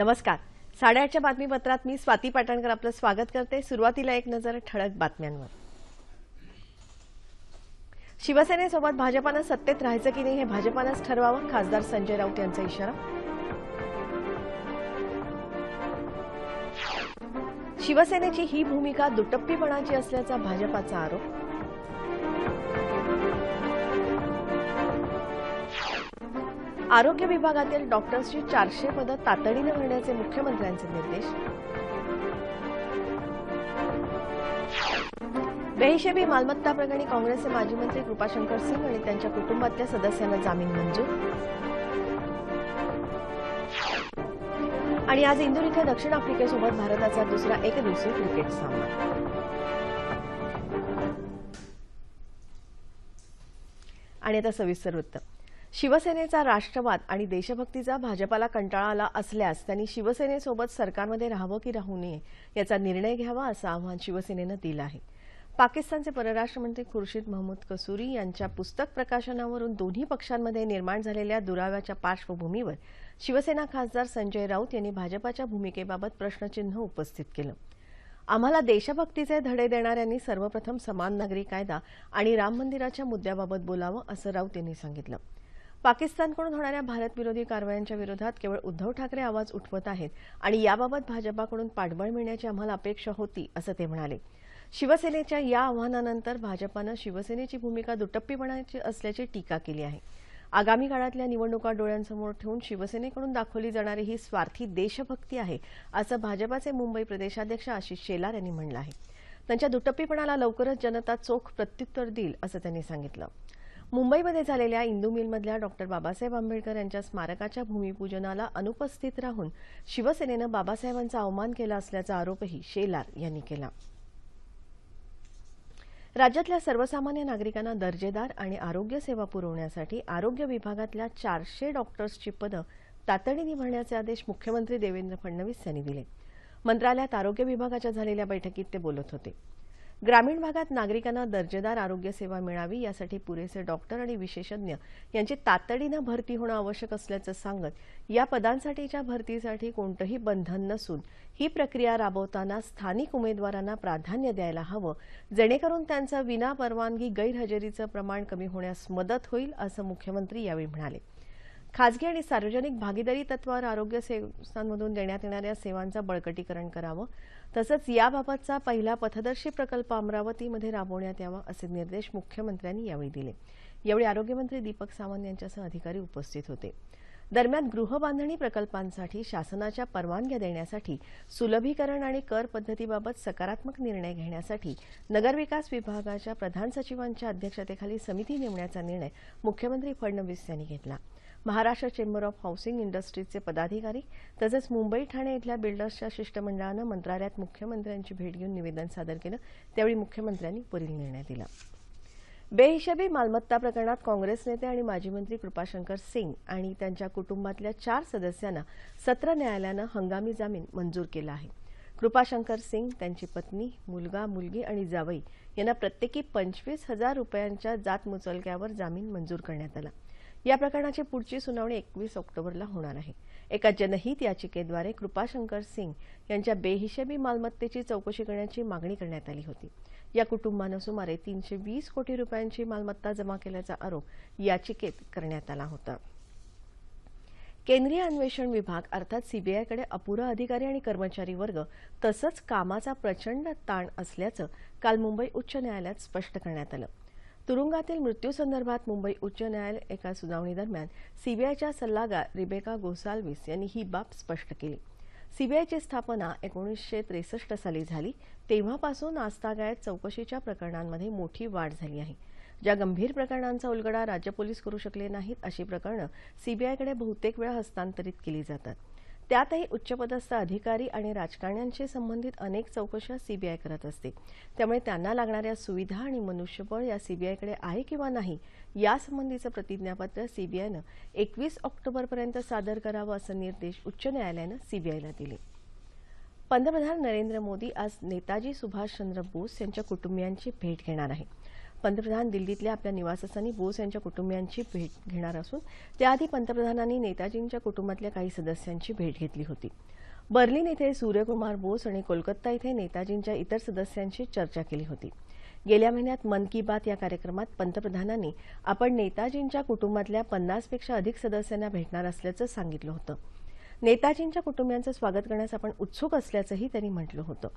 नमस्कार. साडेआठच्या बातमीपत्रात मी स्वाती पाटणकर आपलं स्वागत करते. सुरुवातीला एक नजर ठळक बातम्यांवर. शिवसेनेसोबत भाजपानं सत्तेत राहायचं की नाही हे भाजपानंच ठरवावं खासदार संजय राऊत यांचा इशारा. शिवसेनेची ही भूमिका दुटप्पीपणाची असल्याचा भाजपाचा आरोप. आरोग्य विभागातील डॉक्टर्सची चारशे पदं तातडीनं भरण्याचे मुख्यमंत्र्यांचे निर्देश. बेहिशेबी मालमत्ता प्रकरणी काँग्रेसचे माजी मंत्री कृपाशंकर सिंग आणि त्यांच्या कुटुंबातल्या सदस्यांना जामीन मंजूर. आणि आज इंदूर इथं दक्षिण आफ्रिकेसोबत भारताचा दुसरा एकदिवसीय क्रिकेट सामना. आणि आता सविस्तर वृत्त. शिवसेनेचा राष्ट्रवाद आणि देशभक्तीचा भाजपाला कंटाळा आला असल्यास त्यांनी शिवसेनेसोबत सरकारमध्ये राहावं की राहू नये याचा निर्णय घ्यावा असं आव्हान शिवसेनेनं दिलं आहे. पाकिस्तानचे परराष्ट्र मंत्री खुर्शीद महमूद कसुरी यांच्या पुस्तक प्रकाशनावरून दोन्ही पक्षांमध्ये निर्माण झालेल्या दुराव्याच्या पार्श्वभूमीवर शिवसेना खासदार संजय राऊत यांनी भाजपाच्या भूमिकेबाबत प्रश्नचिन्ह उपस्थित केलं. आम्हाला देशभक्तीचे धडे देणाऱ्यांनी सर्वप्रथम समान नागरी कायदा आणि राम मंदिराच्या मुद्द्याबाबत बोलावं असं राऊत यांनी सांगितलं. पाकिस्तानकडून होणाऱ्या भारतविरोधी कारवायांच्या विरोधात केवळ उद्धव ठाकरे आवाज उठवत आहेत आणि याबाबत भाजपाकडून पाठबळ मिळण्याची आम्हाला अपेक्षा होती असं ते म्हणाले. शिवसेनेच्या या आव्हानानंतर भाजपानं शिवसेनेची भूमिका दुटप्पीपणाची असल्याची टीका केली आहे. आगामी काळातल्या निवडणुका डोळ्यांसमोर ठेवून शिवसेनेकडून दाखवली जाणारी ही स्वार्थी देशभक्ती आहे असं भाजपाचे मुंबई प्रदेशाध्यक्ष आशिष शेलार यांनी म्हटलं आहे. त्यांच्या दुटप्पीपणाला लवकरच जनता चोख प्रत्युत्तर देईल असं त्यांनी सांगितलं. मुंबईमध्ये झालेल्या इंदू मिलमधल्या डॉक्टर बाबासाहेब आंबेडकर यांच्या स्मारकाच्या भूमिपूजनाला अनुपस्थित राहून शिवसेनेनं बाबासाहेबांचा अवमान केला असल्याचा आरोपही शेलार यांनी केला. राज्यातल्या सर्वसामान्य नागरिकांना दर्जेदार आणि आरोग्य सेवा पुरवण्यासाठी आरोग्य विभागातल्या चारशे डॉक्टर्सची पदं तातडीने भरण्याचे आदेश मुख्यमंत्री देवेंद्र फडणवीस यांनी दिले. मंत्रालयात आरोग्य विभागाच्या झालेल्या बैठकीत ते बोलत होते. ग्रामीण भागात नागरिकांना दर्जेदार आरोग्य सेवा मिळावी यासाठी पुरेसे डॉक्टर आणि विशेषज्ञ यांची तातडीनं भरती होणं आवश्यक असल्याचं सांगत या पदांसाठीच्या भरतीसाठी कोणतंही बंधन नसून ही प्रक्रिया राबवताना स्थानिक उमेदवारांना प्राधान्य द्यायला हवं जेणेकरून त्यांचं विना परवानगी गैरहजेरीचं प्रमाण कमी होण्यास मदत होईल असं मुख्यमंत्री यावेळी म्हणाले. खासगी आणि सार्वजनिक भागीदारी तत्वावर आरोग्य संस्थांमधून देण्यात येणाऱ्या सेवांचं बळकटीकरण करावं तसंच याबाबतचा पहिला पथदर्शी प्रकल्प अमरावतीमध्ये राबवण्यात यावा असे निर्देश मुख्यमंत्र्यांनी यावेळी दिले. यावेळी आरोग्यमंत्री दीपक सावंत यांच्यासह अधिकारी उपस्थित होते. दरम्यान गृहबांधणी प्रकल्पांसाठी शासनाच्या परवानग्या देण्यासाठी सुलभीकरण आणि कर पद्धतीबाबत सकारात्मक निर्णय घेण्यासाठी नगरविकास विभागाच्या प्रधान सचिवांच्या अध्यक्षतेखाली समिती नेमण्याचा निर्णय मुख्यमंत्री फडणवीस यांनी घेतला. महाराष्ट्र चेंबर ऑफ हाऊसिंग इंडस्ट्रीजचे पदाधिकारी तसंच मुंबई ठाणे इथल्या बिल्डर्सच्या शिष्टमंडळानं मंत्रालयात मुख्यमंत्र्यांची भेट घेऊन निवेदन सादर केलं. त्यावेळी मुख्यमंत्र्यांनी पुढील निर्णय दिला. बेहिशेबी मालमत्ता प्रकरणात काँग्रेस नेते आणि माजी मंत्री कृपाशंकर सिंग आणि त्यांच्या कुटुंबातल्या चार सदस्यांना सत्र न्यायालयानं हंगामी जामीन मंजूर केला आहे. कृपाशंकर सिंग त्यांची पत्नी मुलगा मुलगी आणि जावई यांना प्रत्येकी पंचवीस हजार रुपयांच्या जात मुचलक्यावर जामीन मंजूर करण्यात आला. या प्रकरणाची पुढची सुनावणी एकवीस ऑक्टोबरला होणार आहे. एका जनहित याचिकेद्वारे कृपाशंकर सिंग यांच्या बेहिशेबी मालमत्तेची चौकशी करण्याची मागणी करण्यात आली होती. या कुटुंबानं सुमारे तीनशे वीस कोटी रुपयांची मालमत्ता जमा केल्याचा आरोप याचिकेत करण्यात आला होता. केंद्रीय अन्वेषण विभाग अर्थात सीबीआयकडे अपुरा अधिकारी आणि कर्मचारी वर्ग तसंच कामाचा प्रचंड ताण असल्याचं काल मुंबई उच्च न्यायालयात स्पष्ट करण्यात आलं. तुरुंगातील मृत्यूसंदर्भात मुंबई उच्च न्यायालय एका सुनावणीदरम्यान सीबीआयच्या सल्लागार रिबेका गोसाल्विस यांनी ही बाब स्पष्ट केली. सीबीआयची स्थापना एकोणीसशे त्रेसष्ट साली झाली. तेव्हापासून आजतागायत चौकशीच्या प्रकरणांमध्ये मोठी वाढ झाली आहे. ज्या गंभीर प्रकरणांचा उलगडा राज्य पोलीस करू शकले नाहीत अशी प्रकरणं सीबीआयकडे बहुतेक वेळा हस्तांतरित केली जातात. त्यातही उच्चपदस्थ अधिकारी आणि राजकारण्यांशी संबंधित अनेक चौकशा सीबीआय करत असते. त्यामुळे त्यांना लागणाऱ्या सुविधा आणि मनुष्यबळ या सीबीआयकडे आहे किंवा नाही यासंबंधीचं प्रतिज्ञापत्र सीबीआयनं एकवीस ऑक्टोबरपर्यंत सादर करावं असे निर्देश उच्च न्यायालयानं सीबीआयला दिले. पंतप्रधान नरेंद्र मोदी आज नेताजी सुभाषचंद्र बोस यांच्या कुटुंबियांची भेट घेणार आहे पंतप्रधान दिल्लीतल्या आपल्या निवासस्थानी बोस यांच्या कुटुंबियांची भेट घेणार असून त्याआधी पंतप्रधानांनी नेताजींच्या कुटुंबातल्या काही सदस्यांची भेट घेतली होती. बर्लिन इथे सूर्यकुमार बोस आणि कोलकाता इथे नेताजींच्या इतर सदस्यांशी चर्चा केली होती. गेल्या महिन्यात मन की बात या कार्यक्रमात पंतप्रधानांनी आपण नेताजींच्या कुटुंबातल्या पन्नासपेक्षा अधिक सदस्यांना भेटणार असल्याचं सांगितलं होतं. नेताजींच्या कुटुंबियांचं स्वागत करण्यास आपण उत्सुक असल्याचंही त्यांनी म्हटलं होतं.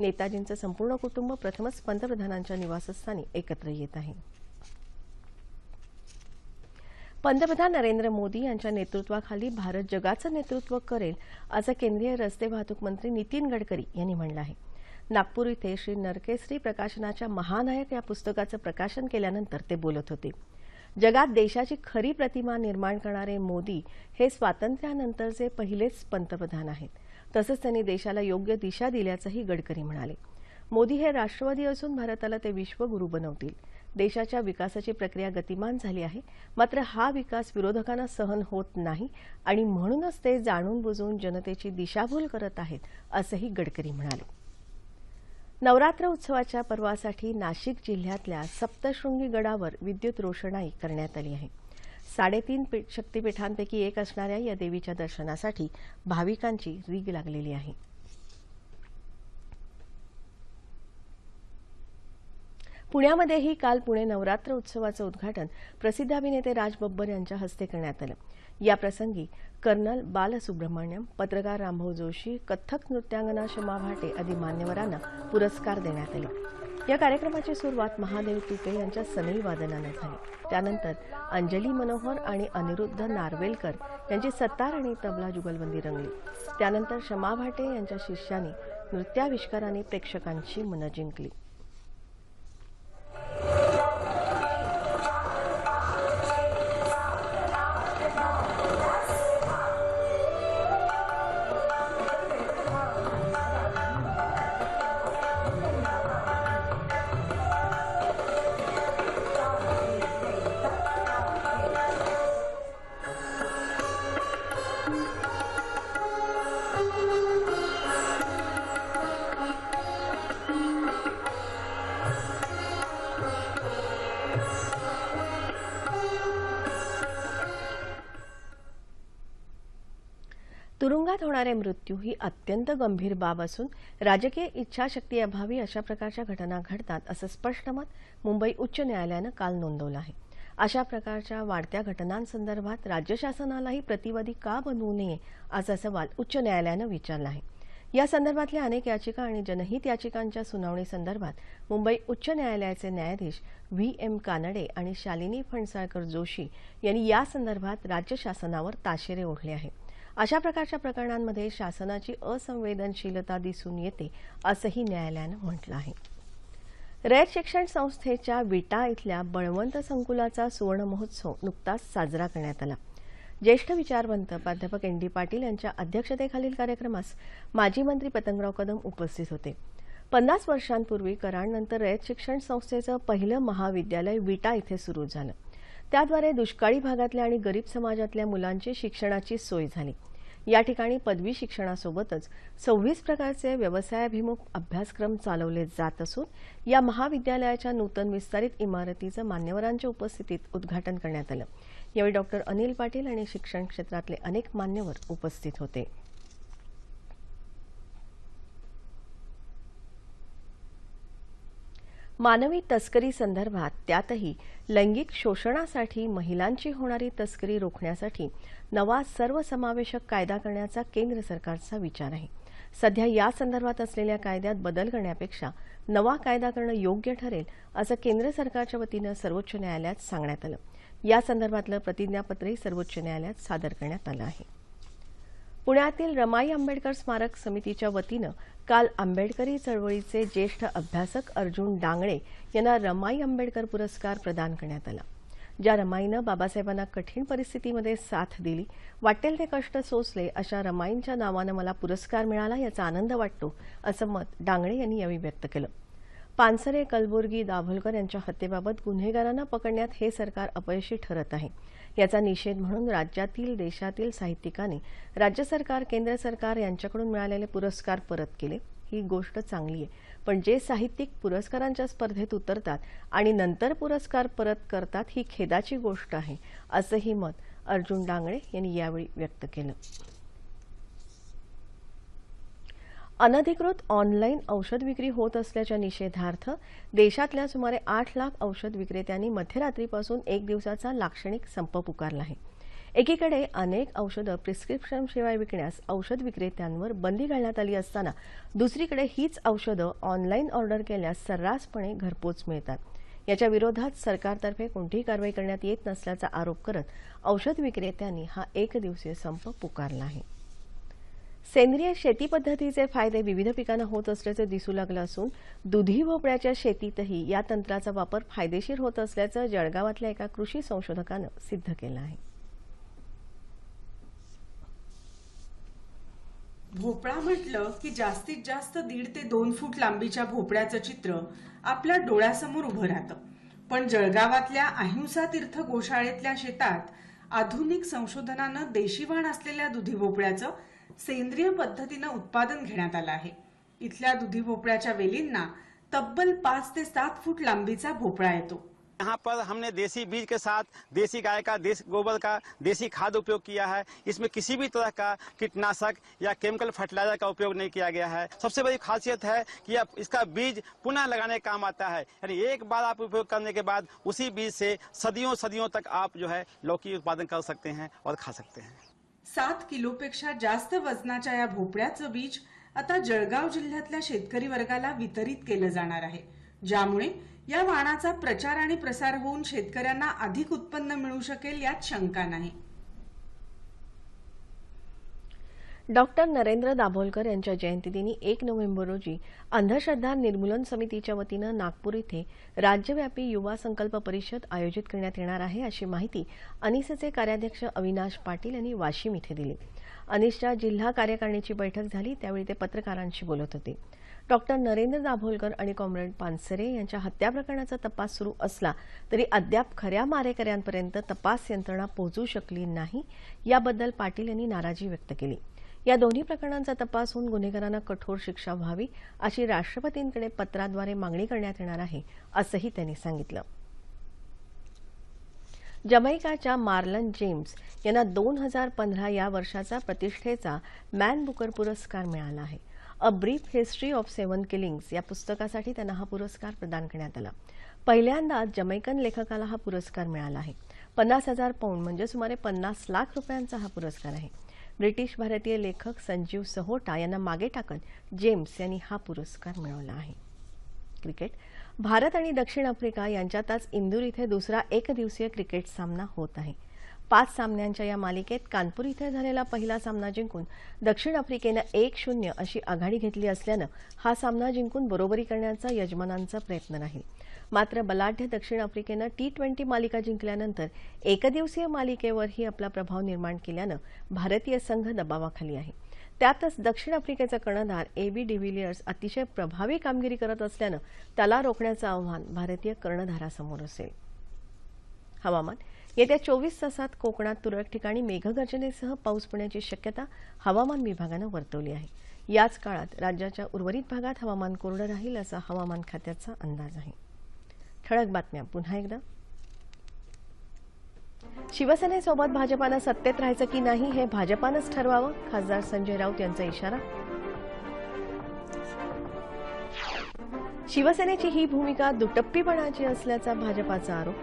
नेताजींचं संपूर्ण कुटुंब प्रथमच पंतप्रधानांच्या निवासस्थानी एकत्र येत आहे. पंतप्रधान नरेंद्र मोदी यांच्या नेतृत्वाखाली भारत जगाचं नेतृत्व करेल असं केंद्रीय रस्ते वाहतूक मंत्री नितीन गडकरी यांनी म्हटलं आहे. नागपूर इथे श्री नरकेश्री प्रकाशनाच्या महानायक या पुस्तकाचं प्रकाशन केल्यानंतर ते बोलत होते. जगात देशाची खरी प्रतिमा निर्माण करणारे मोदी हे स्वातंत्र्यानंतरचे पहिलेच पंतप्रधान आहेत. तसंच त्यांनी देशाला योग्य दिशा दिल्याचंही गडकरी म्हणाले. मोदी हे राष्ट्रवादी असून भारताला ते विश्वगुरू बनवतील. देशाच्या विकासाची प्रक्रिया गतिमान झाली आहे. मात्र हा विकास विरोधकांना सहन होत नाही आणि म्हणूनच ते जाणून बुजून जनतेची दिशाभूल करत आहेत असंही गडकरी म्हणाले. नवरात्र उत्सवाच्या पर्वासाठी नाशिक जिल्ह्यातल्या सप्तशृंगी गडावर विद्युत रोषणाई करण्यात आली आहे. साडेतीन शक्तीपीठांपैकी एक असणाऱ्या या देवीच्या दर्शनासाठी भाविकांची रीग लागलेली आहे. पुण्यामध्येही काल पुणे नवरात्र उत्सवाचं उद्घाटन प्रसिद्ध अभिनेते राज बब्बर यांच्या हस्ते करण्यात आलं. याप्रसंगी कर्नल बालसुब्रह्मण्यम पत्रकार रामभाऊ जोशी कथ्थक नृत्यांगना शमा भाटे आदी मान्यवरांना पुरस्कार देण्यात आले. या कार्यक्रमाची सुरुवात महादेव तुपे यांच्या सनई वादनानं झाली. त्यानंतर अंजली मनोहर आणि अनिरुद्ध नार्वेलकर यांची सत्तार आणि तबला जुगलबंदी रंगली. त्यानंतर शमा भाटे यांच्या शिष्याने नृत्याविष्काराने प्रेक्षकांची मनं जिंकली. तुरुंगात होणारे मृत्यू ही अत्यंत गंभीर बाब असून राजकीय इच्छाशक्ती अभावी अशा प्रकारच्या घटना घडतात असं स्पष्ट मत मुंबई उच्च न्यायालयानं काल नोंदवलं आहे. अशा प्रकारच्या वाढत्या घटनांसंदर्भात राज्य शासनालाही प्रतिवादी का बनवू नये असा सवाल उच्च न्यायालयानं विचारला आहे. या संदर्भातल्या अनेक याचिका आणि जनहित याचिकांच्या सुनावणीसंदर्भात मुंबई उच्च न्यायालयाचे न्यायाधीश व्ही एम कानडे आणि शालिनी फणसाळकर जोशी यांनी या संदर्भात राज्य शासनावर ताशेरे ओढले आहेत. अशा प्रकारच्या प्रकरणांमध्ये शासनाची असंवेदनशीलता दिसून येते असंही न्यायालयानं म्हटलं आहे. रयत शिक्षण संस्थेच्या विटा इथल्या बळवंत संकुलाचा सुवर्ण महोत्सव नुकताच साजरा करण्यात आला. ज्येष्ठ विचारवंत प्राध्यापक एन डी पाटील यांच्या अध्यक्षतेखालील कार्यक्रमास माजी मंत्री पतंगराव कदम उपस्थित होते. पन्नास वर्षांपूर्वी कराडनंतर रयत शिक्षण संस्थेचं पहिलं महाविद्यालय विटा इथे सुरू झालं. त्याद्वारे दुष्काळी भागातल्या आणि गरीब समाजातल्या मुलांची शिक्षणाची सोय झाली. या ठिकाणी पदवी शिक्षणासोबतच सव्वीस प्रकारचे व्यवसायाभिमुख अभ्यासक्रम चालवले जात असून या महाविद्यालयाच्या नूतन विस्तारित इमारतीचं मान्यवरांच्या उपस्थितीत उद्घाटन करण्यात आलं. यावेळी डॉक्टर अनिल पाटील आणि शिक्षण क्षेत्रातले अनेक मान्यवर उपस्थित होते. मानवी तस्करी संदर्भात त्यातही लैंगिक शोषणासाठी महिलांची होणारी तस्करी रोखण्यासाठी नवा सर्वसमावेशक कायदा करण्याचा केंद्र सरकारचा विचार आहे. सध्या या संदर्भात असलेल्या कायद्यात बदल करण्यापेक्षा नवा कायदा करणं योग्य ठरेल असं केंद्र सरकारच्या वतीनं सर्वोच्च न्यायालयात सांगण्यात आलं. या संदर्भातलं प्रतिज्ञापत्रही सर्वोच्च न्यायालयात सादर करण्यात आलं आहे. पुण्यातील रमाई आंबेडकर स्मारक समितीच्या वतीनं काल आंबेडकरी चळवळीचे ज्येष्ठ अभ्यासक अर्जुन डांगळे यांना रमाई आंबेडकर पुरस्कार प्रदान करण्यात आला. ज्या रमाईनं बाबासाहेबांना कठीण परिस्थितीमध्ये साथ दिली वाटेल ते कष्ट सोसले अशा रमाईंच्या नावानं मला पुरस्कार मिळाला याचा आनंद वाटतो असं मत डांगळे यांनी यावेळी व्यक्त केलं. पानसरे कलबुर्गी दाभोलकर यांच्या हत्येबाबत गुन्हेगारांना पकडण्यात हे सरकार अपयशी ठरत आहे. याचा निषेध म्हणून राज्यातील देशातील साहित्यिकांनी राज्य सरकार केंद्र सरकार यांच्याकडून मिळालेले पुरस्कार परत केले. ही गोष्ट चांगली आहे. पण जे साहित्यिक पुरस्कारांच्या स्पर्धेत उतरतात आणि नंतर पुरस्कार परत करतात ही खेदाची गोष्ट आहे असंही मत अर्जुन डांगळे यांनी यावेळी व्यक्त केलं. अनधिकृत ऑनलाईन औषध विक्री होत असल्याच्या निषेधार्थ देशातल्या सुमारे आठ लाख औषध विक्रेत्यांनी मध्यरात्रीपासून एक दिवसाचा लाक्षणिक संप पुकारला आहे. एकीकडे अनेक औषधं प्रिस्क्रिप्शन शिवाय विकण्यास औषध विक्रेत्यांवर बंदी घालण्यात आली असताना दुसरीकडे हीच औषधं ऑनलाईन ऑर्डर केल्यास सर्रासपणे घरपोच मिळतात. याच्या विरोधात सरकारतर्फे कोणतीही कारवाई करण्यात येत नसल्याचा आरोप करत औषध विक्रेत्यांनी हा एक दिवसीय संप पुकारला आहे. सेंद्रिय शेती पद्धतीचे फायदे विविध पिकांना होत असल्याचे दिसू लागलं असून दुधी भोपळ्याच्या शेतीतही या तंत्राचा वापर फायदेशीर होत असल्याचं जळगावातल्या एका कृषी संशोधकानं सिद्ध केलं आहे. भोपळा म्हटलं की जास्तीत जास्त दीड ते दोन फूट लांबीच्या भोपळ्याचं चित्र आपल्या डोळ्यासमोर उभं राहतं. पण जळगावातल्या अहिंसा तीर्थ गोशाळेतल्या शेतात आधुनिक संशोधनानं देशीवाण असलेल्या दुधी भोपळ्याचं सेंद्रिय पद्धतीनं उत्पादन आहे. इथल्या दुधी भोपळ्याच्या वेलींना तब्बल पाच ते सात फूट लांबीचा भोपळा येतो. यहाँ पर हमने देसी बीज के साथ, देसी गाय का, देसी गोबर का, देसी खाद उपयोग किया है। इसमें किसी भी तरह का कीटनाशक या केमिकल फर्टिलाइज़र का उपयोग नहीं किया गया है। सबसे बड़ी खासियत है कि आप इसका बीज पुनः लगाने का काम आता है। यानी एक बार आप उपयोग करने के बाद उसी बीज से सदियों सदियों तक आप जो है लौकी उत्पादन कर सकते हैं और खा सकते हैं। सात किलोपेक्षा जास्त वजनाच्या या भोपळ्याचं बीज आता जळगाव जिल्ह्यातल्या शेतकरी वर्गाला वितरित केलं जाणार आहे ज्यामुळे या वाणाचा प्रचार आणि प्रसार होऊन शेतकऱ्यांना अधिक उत्पन्न मिळू शकेल यात शंका नाही. डॉक्टर नरेंद्र दाभोलकर यांच्या जयंतीदिनी एक नोव्हेंबर रोजी अंधश्रद्धा निर्मूलन समितीच्या वतीनं नागपूर इथे राज्यव्यापी युवा संकल्प परिषद आयोजित करण्यात येणार आहे अशी माहिती अनिसचे कार्याध्यक्ष अविनाश पाटील यांनी वाशिम इथे दिली. अनिसच्या जिल्हा कार्यकारिणीची बैठक झाली त्यावेळी ते पत्रकारांशी बोलत होते. डॉक्टर नरेंद्र दाभोलकर आणि कॉम्रेड पानसरे यांच्या हत्या प्रकरणाचा तपास सुरू असला तरी अद्याप खऱ्या मारेकऱ्यांपर्यंत तपास यंत्रणा पोहोचू शकली नाही याबद्दल पाटील यांनी नाराजी व्यक्त केली. या दोन्ही प्रकरणांचा तपास होऊन गुन्हेगारांना कठोर शिक्षा व्हावी अशी राष्ट्रपतींकडे पत्राद्वारे मागणी करण्यात येणार आहे असंही त्यांनी सांगितलं. जमैकाच्या मार्लन जेम्स यांना दोन हजार पंधरा या वर्षाचा प्रतिष्ठेचा मॅन बुकर पुरस्कार मिळाला आहे. A brief history of seven killings या पुस्तकासाठी त्यांना हा पुरस्कार प्रदान करण्यात आला. पहिल्यांदाच जमैकन लेखकाला हा पुरस्कार मिळाला आहे. पन्नास हजार पौंड म्हणजे सुमारे पन्नास लाख रुपयांचा हा पुरस्कार आहे. ब्रिटिश भारतीय लेखक संजीव सहोटा यांना मागे टाकत जेम्स यांनी हा पुरस्कार मिळवला आहे. क्रिकेट भारत आणि दक्षिण आफ्रिका यांच्यात आज इंदूर इथे दुसरा एकदिवसीय क्रिकेट सामना होत आहे. पाच सामन्यांच्या या मालिकेत कानपूर इथे झालेला पहिला सामना जिंकून दक्षिण आफ्रिकेनं एक शून्य अशी आघाडी घेतली असल्यानं हा सामना जिंकून बरोबरी करण्याचा यजमानांचा प्रयत्न राहील. मात्र बलाढ्य दक्षिण आफ्रिकेनं टी ट्वेंटी मालिका जिंकल्यानंतर एकदिवसीय मालिकेवरही आपला प्रभाव निर्माण केल्यानं भारतीय संघ दबावाखाली आहे. त्यातच दक्षिण आफ्रिकेचा कर्णधार ए बी डिव्हिलियर्स अतिशय प्रभावी कामगिरी करत असल्यानं त्याला रोखण्याचं आव्हान भारतीय कर्णधारासमोर असेल. हवामान. येत्या चोवीस तासात कोकणात तुरळक ठिकाणी मेघगर्जनेसह पाऊस पडण्याची शक्यता हवामान विभागानं वर्तवली आहे. याच काळात राज्याच्या उर्वरित भागात हवामान कोरडं राहील असा हवामान खात्याचा अंदाज आहे. ठळक बातम्या. पुन्हा एकदा. शिवसेनेसोबत भाजपानं सत्तेत राहायचं की नाही हे भाजपानंच ठरवावं खासदार संजय राऊत यांचा इशारा. शिवसेनेची ही भूमिका दुटप्पीपणाची असल्याचा भाजपाचा आरोप.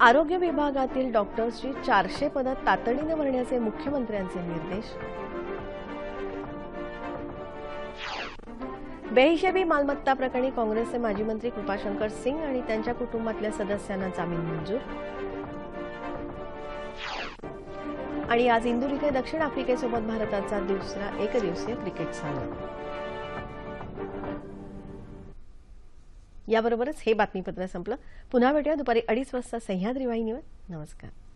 आरोग्य विभागातील डॉक्टर्सची चारशे पदं तातडीनं भरण्याचे मुख्यमंत्र्यांचे निर्देश. बेहिशेबी मालमत्ता प्रकरणी काँग्रेसचे माजी मंत्री कृपाशंकर सिंग आणि त्यांच्या कुटुंबातल्या सदस्यांना जामीन मंजूर. आणि आज इंदूर इथे दक्षिण आफ्रिकेसोबत भारताचा दुसरा एकदिवसीय क्रिकेट सामना. याबरोबरच हे बातमीपत्र संपलं. पुन्हा भेटूया दुपारी अडीच वाजता. सह्याद्री वाहिनीवर. नमस्कार.